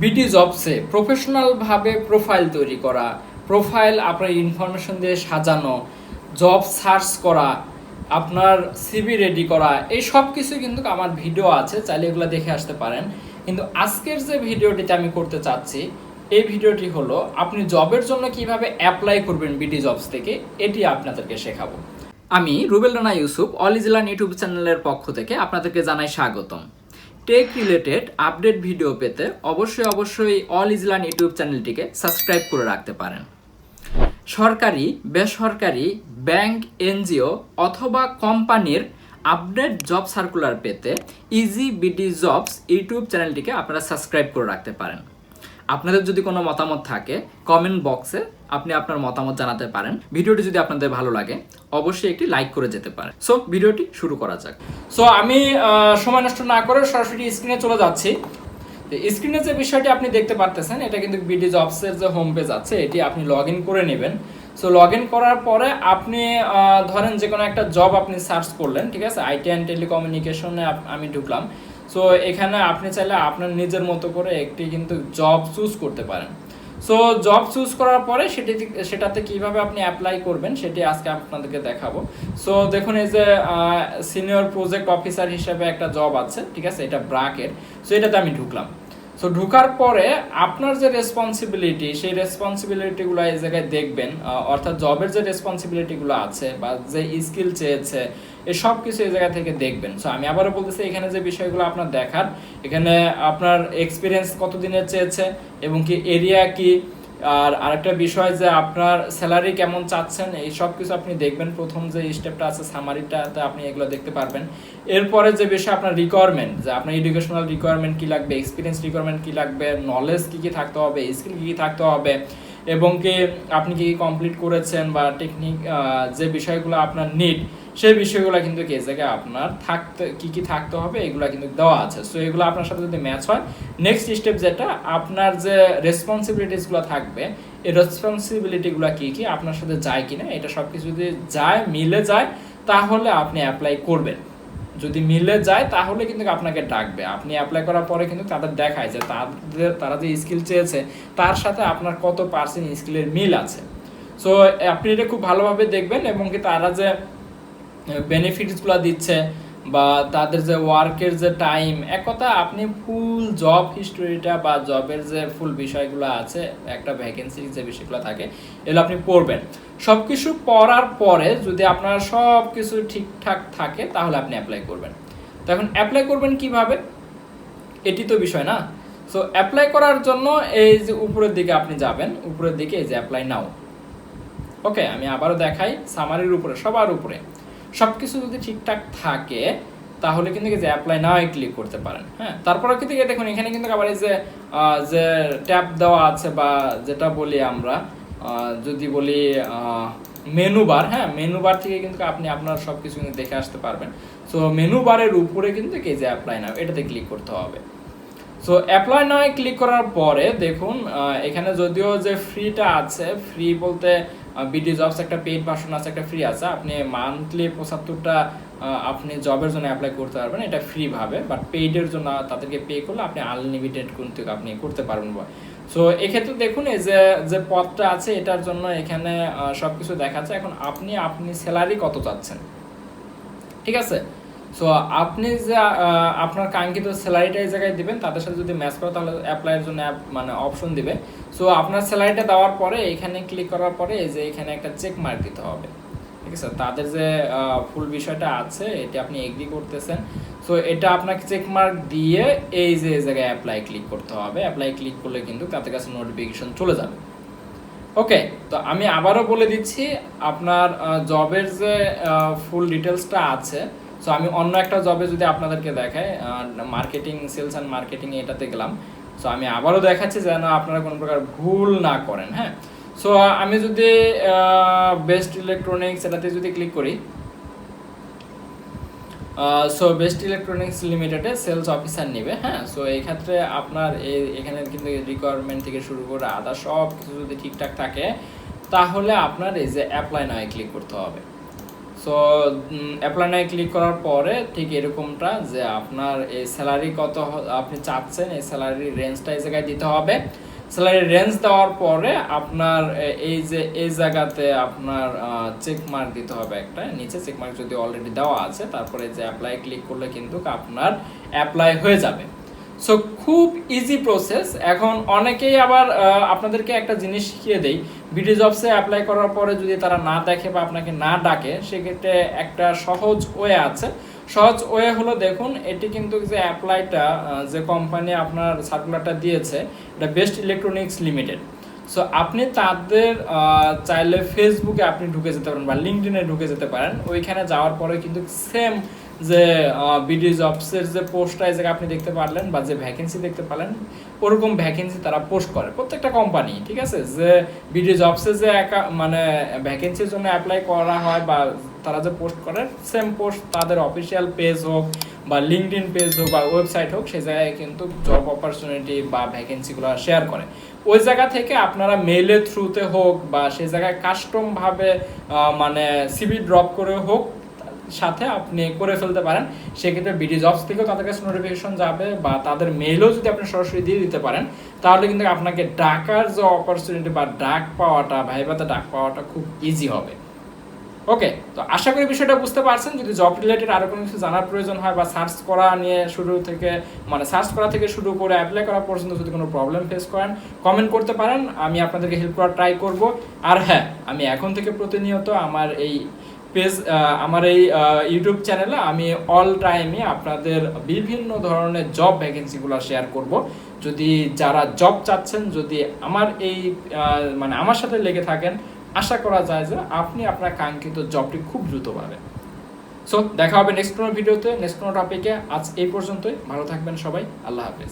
BD জবসে প্রফেশনালভাবে profile তৈরি করা, profile আপনার ইনফরমেশন দিয়ে সাজানো, জব সার্চ করা, আপনার সিবি রেডি করা, এই সব কিছু কিন্তু আমার ভিডিও আছে, চাইলে এগুলো দেখে আসতে পারেন। কিন্তু আজকের যে ভিডিওটিতে আমি করতে চাচ্ছি, এই ভিডিওটি হলো, আপনি জবের জন্য কীভাবে অ্যাপ্লাই করবেন বিডি জবস থেকে, এটি আপনাদেরকে শেখাবো। আমি রুবেল রানা ইউসুফ অলিজিলান ইউটিউব চ্যানেলের পক্ষ থেকে আপনাদেরকে জানাই স্বাগতম। টেক রিলেটেড আপডেট ভিডিও পেতে অবশ্যই অবশ্যই অল ইজলান ইউটিউব চ্যানেলটিকে সাবস্ক্রাইব করে রাখতে পারেন। সরকারি, বেসরকারি ব্যাংক এনজিও অথবা কোম্পানির আপডেট জব সার্কুলার পেতে ইজি বিডি জবস ইউটিউব চ্যানেলটিকে আপনারা সাবস্ক্রাইব করে রাখতে পারেন। আপনাদের যদি কোনো মতামত থাকে কমেন্ট বক্সে আপনি আপনার মতামত জানাতে পারেন। ভিডিওটি যদি আপনাদের ভালো লাগে, অবশ্যই একটি লাইক করে যেতে পারেন সো ভিডিওটি শুরু করা যাক। সো আমি সময় নষ্ট না করে সরাসরি স্ক্রিনে চলে যাচ্ছি। স্ক্রিনে যে বিষয়টি আপনি দেখতে পারতেছেন, এটা কিন্তু বিডি জবসের যে হোম পেজ আছে, এটি আপনি লগ করে নেবেন। সো লগ ইন করার পরে আপনি ধরেন যে কোনো একটা জব আপনি সার্চ করলেন, ঠিক আছে? আইটি অ্যান্ড টেলিকমিউনিকেশনে আমি ঢুকলাম। সো এখানে আপনি চাইলে আপনার নিজের মতো করে একটি কিন্তু জব চুজ করতে পারেন। সো জব চুজ করার পরে সেটি সেটাতে কীভাবে আপনি অ্যাপ্লাই করবেন সেটি আজকে আপনাদেরকে দেখাবো। সো দেখুন এই যে সিনিয়র প্রজেক্ট অফিসার হিসেবে একটা জব আছে, ঠিক আছে? এটা ব্রাকের সো এটাতে আমি ঢুকলাম। সো ঢুকার পরে আপনার যে রেসপন্সিবিলিটি সেই রেসপন্সিবিলিটিগুলো এই জায়গায় দেখবেন অর্থাৎ জবের যে রেসপন্সিবিলিটিগুলো আছে বা যে স্কিল চেয়েছে এই সব কিছু এই জায়গা থেকে দেখবেন। সো আমি আবারও বলতেছি, এখানে যে বিষয়গুলো আপনার দেখার, এখানে আপনার এক্সপিরিয়েন্স কতদিনের চেয়েছে এবং কি এরিয়া কি, আর আরেকটা বিষয় যে আপনার স্যালারি কেমন চাচ্ছেন, এই সব কিছু আপনি দেখবেন। প্রথম যে স্টেপটা আছে সামারিটাতে আপনি এগুলো দেখতে পারবেন। এরপরে যে বিষয় আপনার রিকোয়ারমেন্ট যে আপনার এডুকেশনাল রিকোয়ারমেন্ট কী লাগবে এক্সপিরিয়েন্স রিকোয়ারমেন্ট কী লাগবে নলেজ কি কি থাকতে হবে স্কিল কি কি থাকতে হবে, এবং কি আপনি কি কি কমপ্লিট করেছেন বা টেকনিক যে বিষয়গুলো আপনার নিড সেই বিষয়গুলো কিন্তু কি জায়গায় আপনার থাকতে, কি কি থাকতে হবে, এগুলো কিন্তু দেওয়া আছে। সো এগুলো আপনার সাথে যদি ম্যাচ হয় নেক্সট স্টেপ যেটা, আপনার যে রেসপন্সিবিলিটিসগুলো থাকবে, এই রেসপন্সিবিলিটিগুলো কি কি, আপনার সাথে যায় কিনা, এটা সব কিছু যদি যায়, মিলে যায়, তাহলে আপনি অ্যাপ্লাই করবেন। যদি মিলে যায়, তাহলে কিন্তু আপনাকে ডাকবে। আপনি অ্যাপ্লাই করার পরে কিন্তু তাদের দেখায় যে তাদের, তারা যে স্কিল চেয়েছে, তার সাথে আপনার কত পার্সেন্ট স্কিলের মিল আছে। সো আপনি এটা খুব ভালোভাবে দেখবেন এবং কি তারা যে বেনিফিটসগুলো দিচ্ছে বা তাদের যে ওয়ার্কের যে টাইম এক কথা আপনি ফুল জব হিস্টোরিটা বা জবের যে ফুল বিষয়গুলো আছে, একটা ভ্যাকেন্সি যে বিষয়গুলো থাকে, এগুলো আপনি পড়বেন। সব কিছু পড়ার পরে যদি আপনার সব কিছু ঠিকঠাক থাকে, তাহলে আপনি অ্যাপ্লাই করবেন। তো এখন অ্যাপ্লাই করবেন কীভাবে? এটি তো বিষয় না। সো অ্যাপ্লাই করার জন্য এই যে উপরের দিকে আপনি যাবেন, উপরের দিকে এই যে অ্যাপ্লাই নাও ওকে আমি আবারও দেখাই সামারির উপরে, সবার উপরে। সব কিছু যদি ঠিকঠাক থাকে, তাহলে কিন্তু যে অ্যাপ্লাই নাও ক্লিক করতে পারেন হ্যাঁ? তারপরে কিন্তু দেখুন, এখানে কিন্তু আবার এই যে যে ট্যাব দেওয়া আছে বা যেটা বলি আমরা যদি বলি মেনু বার হ্যাঁ? মেনু বার থেকে কিন্তু আপনি আপনার সব কিছু কিন্তু দেখে আসতে পারবেন। সো মেনু বারের উপরে কিন্তু এই যে অ্যাপ্লাই নাও এটাতে ক্লিক করতে হবে। সো অ্যাপ্লাই নয় ক্লিক করার পরে দেখুন এখানে যদিও যে ফ্রিটা আছে ফ্রি বলতে বিডি জবস একটা পেইড ভার্সন আছে, একটা ফ্রি আছে, আপনি মান্থলি পঁচাত্তরটা আপনি জবের জন্য অ্যাপ্লাই করতে পারবেন, এটা ফ্রিভাবে বাট পেইডের জন্য তাদেরকে পে করলে আপনি আনলিমিটেড কিন্তু আপনি করতে পারবেন বা সো এক্ষেত্রে দেখুন এই যে যে পথটা আছে, এটার জন্য এখানে সব কিছু দেখাচ্ছে। এখন আপনি আপনি স্যালারি কত চাচ্ছেন? ঠিক আছে? সো আপনি যে আপনার কাঙ্ক্ষিত স্যালারিটা এই জায়গায় দিবেন, তাদের সাথে যদি ম্যাচ করে, তাহলে অ্যাপ্লাইয়ের জন্য মানে অপশন দিবে। সো আপনার স্যালারিটা দেওয়ার পরে, এখানে ক্লিক করার পরে, এই যে এখানে একটা চেক মার্ক দিতে হবে। ঠিক আছে? তাদের যে ফুল বিষয়টা আছে, এটা আপনি এগ্রি করতেছেন। সো এটা আপনাকে চেক মার্ক দিয়ে, এই যে, এই জায়গায় অ্যাপ্লাই ক্লিক করতে হবে। অ্যাপ্লাই ক্লিক করলে কিন্তু তাদের কাছে নোটিফিকেশন চলে যাবে। ওকে তো আমি আবারও বলে দিচ্ছি, আপনার জবের যে ফুল ডিটেলসটা আছে সো আমি অন্য একটা জবে যদি আপনাদেরকে দেখাই মার্কেটিং সেলস অ্যান্ড মার্কেটিং এটাতে গেলাম। সো আমি আবারও দেখাচ্ছি যেন আপনারা কোনো প্রকার ভুল না করেন হ্যাঁ? সো আমি যদি বেস্ট ইলেকট্রনিক্স এটাতে যদি ক্লিক করি সো বেস্ট ইলেকট্রনিক্স লিমিটেডে সেলস অফিসার নেবে হ্যাঁ? সো এই ক্ষেত্রে আপনার এই, এখানে কিন্তু রিকোয়ারমেন্ট থেকে শুরু করে আদার সব কিছু যদি ঠিকঠাক থাকে, তাহলে আপনার এই যে অ্যাপ্লাই নয় ক্লিক করতে হবে। সো অ্যাপ্লাই নাই ক্লিক করার পরে ঠিক এরকমটা যে আপনার এই স্যালারি কত আপনি চাচ্ছেন, এই স্যালারি রেঞ্জটা এই জায়গায় দিতে হবে। স্যালারি রেঞ্জ দেওয়ার পরে আপনার এই যে, এই জায়গাতে আপনার চেক মার্ক দিতে হবে একটা। নিচে চেক মার্ক যদি অলরেডি দেওয়া আছে, তারপরে যে অ্যাপ্লাই ক্লিক করলে কিন্তু আপনার অ্যাপ্লাই হয়ে যাবে। সো খুব ইজি প্রসেস এখন অনেকেই আবার আপনাদেরকে একটা জিনিস শিখিয়ে দেই। বিডি জবসে অ্যাপ্লাই করার পরে যদি তারা না দেখে বা আপনাকে না ডাকে, সেক্ষেত্রে একটা সহজ ওয়ে আছে। সহজ ওয়ে হলো দেখুন, এটি কিন্তু যে অ্যাপ্লাইটা যে কোম্পানি আপনার সার্কুলারটা দিয়েছে, এটা বেস্ট ইলেকট্রনিক্স লিমিটেড সো আপনি তাদের চাইলে ফেসবুকে আপনি ঢুকে যেতে পারেন বা লিঙ্কডিনে ঢুকে যেতে পারেন। ওইখানে যাওয়ার পরে কিন্তু সেম যে বিডি জবসের যে পোস্টটা জায়গায় আপনি দেখতে পারলেন বা যে ভ্যাকেন্সি দেখতে পারলেন, ওরকম ভ্যাকেন্সি তারা পোস্ট করে প্রত্যেকটা কোম্পানি ঠিক আছে? যে বিডি জবসে যে একা মানে ভ্যাকেন্সির জন্য অ্যাপ্লাই করা হয় বা তারা যে পোস্ট করে সেম পোস্ট তাদের অফিসিয়াল পেজ হোক বা লিঙ্কড ইন পেজ হোক বা ওয়েবসাইট হোক সেই জায়গায় কিন্তু জব অপরচুনিটি বা ভ্যাকেন্সিগুলো শেয়ার করে। ওই জায়গা থেকে আপনারা মেইলের থ্রুতে হোক বা সেই জায়গায় কাস্টমভাবে মানে সিবি ড্রপ করে হোক সাথে আপনি করে ফেলতে পারেন। সেক্ষেত্রে বিডি জবস থেকেও তাদের কাছে নোটিফিকেশন যাবে বা তাদের মেইলও যদি আপনি সরাসরি দিয়ে দিতে পারেন, তাহলে কিন্তু আপনাকে ডাকার যে অপরচুনিটি বা ডাক পাওয়াটা ভাইবাতে ডাক পাওয়াটা খুব ইজি হবে। ওকে তো আশা করি বিষয়টা বুঝতে পারছেন। যদি জব রিলেটেড আরও কোনো কিছু জানার প্রয়োজন হয় বা সার্চ করা নিয়ে শুরু থেকে মানে সার্চ করা থেকে শুরু করে অ্যাপ্লাই করা পর্যন্ত যদি কোনো প্রবলেম ফেস করেন কমেন্ট করতে পারেন। আমি আপনাদেরকে হেল্প করার ট্রাই করব। আর হ্যাঁ আমি এখন থেকে প্রতিনিয়ত আমার এই পেজ আমার এই ইউটিউব চ্যানেলে আমি অল টাইমে আপনাদের বিভিন্ন ধরনের জব ভ্যাকেন্সিগুলো শেয়ার করব। যদি যারা জব চাচ্ছেন, যদি আমার এই মানে আমার সাথে লেগে থাকেন, আশা করা যায় যে আপনি আপনার কাঙ্ক্ষিত জবটি খুব দ্রুত পাবেন। সো দেখা হবে নেক্সট কোনো ভিডিওতে নেক্সট কোনো টপিকে আজ এই পর্যন্তই। ভালো থাকবেন সবাই। আল্লাহ হাফেজ।